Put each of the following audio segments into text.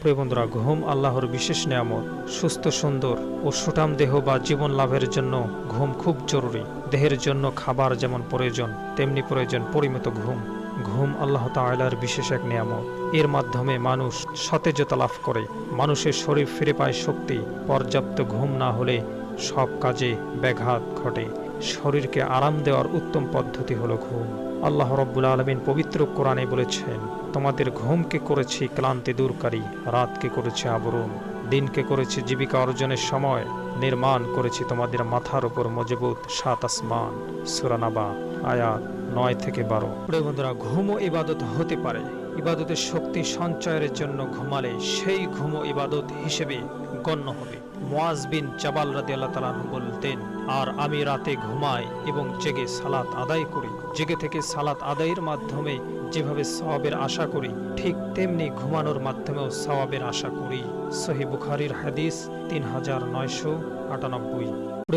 প্রিয় বন্ধুরা, ঘুম আল্লাহর বিশেষ নিয়ামত। সুস্থ, সুন্দর ও সুঠাম দেহ বা জীবন লাভের জন্য ঘুম খুব জরুরি। দেহের জন্য খাবার যেমন প্রয়োজন, তেমনি প্রয়োজন পরিমিত ঘুম। ঘুম আল্লাহ তাআলার বিশেষ এক নিয়ামত। এর মাধ্যমে মানুষ সতেজতা লাভ করে। মানুষের শরীর ফিরে পায় শক্তি। পর্যাপ্ত ঘুম না হলে সব কাজে ব্যাঘাত ঘটে। শরীরকে আরাম দেওয়ার উত্তম পদ্ধতি হলো ঘুম। আল্লাহ রব্বুল আলমিন পবিত্র কোরআনে বলেছেন, তোমাদের ঘুমকে করেছি ক্লান্তি দূরকারী, রাতকে করেছি আবরণ, দিনকে করেছি জীবিকা অর্জনের সময়, নির্মাণ করেছি তোমাদের মাথার উপর মজবুত সাত আসমান। সুরানাবা আয়াত নয় থেকে বারো। বন্ধুরা ঘুমও ইবাদত হতে পারে। ইবাদতের শক্তি সঞ্চয়ের জন্য ঘুমালে সেই ঘুমও ইবাদত হিসেবে গণ্য হবে। মোয়াজ বিন জাবাল রাদি আল্লাহ বলতেন, আর আমি রাতে ঘুমাই এবং জেগে সালাত আদায় করি। জেগে থেকে সালাত আদায়ের মাধ্যমে যেভাবে সওয়াবের আশা করি, ঠিক তেমনি ঘুমানোর মাধ্যমেও সওয়াবের আশা করি। সহি বুখারির হাদিস তিন হাজার নয়শো আটানব্বই।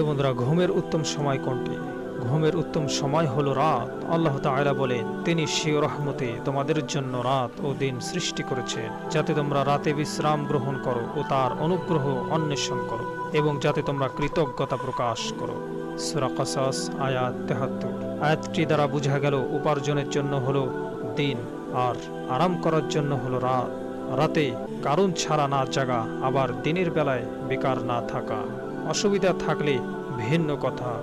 বন্ধুরা, ঘুমের উত্তম সময় কোনটি? ঘুমের উত্তম সময় হলো রাত। আল্লাহ তাআলা বলেন, তিনি শিও রহমতে তোমাদের জন্য রাত ও দিন সৃষ্টি করেছেন, যাতে তোমরা রাতে বিশ্রাম গ্রহণ করো ও তার অনুগ্রহ অন্বেষণ করো এবং যাতে তোমরা কৃতজ্ঞতা প্রকাশ করো। সূরা কসাস, আয়াত তেহাত্তর। আয়াতটি দ্বারা বোঝা গেল, উপার্জনের জন্য হলো দিন আর আরাম করার জন্য হলো রাত। রাতে কারণ ছাড়া না জাগা, আবার দিনের বেলায় বেকার না থাকা। অসুবিধা থাকলে ভিন্ন কথা।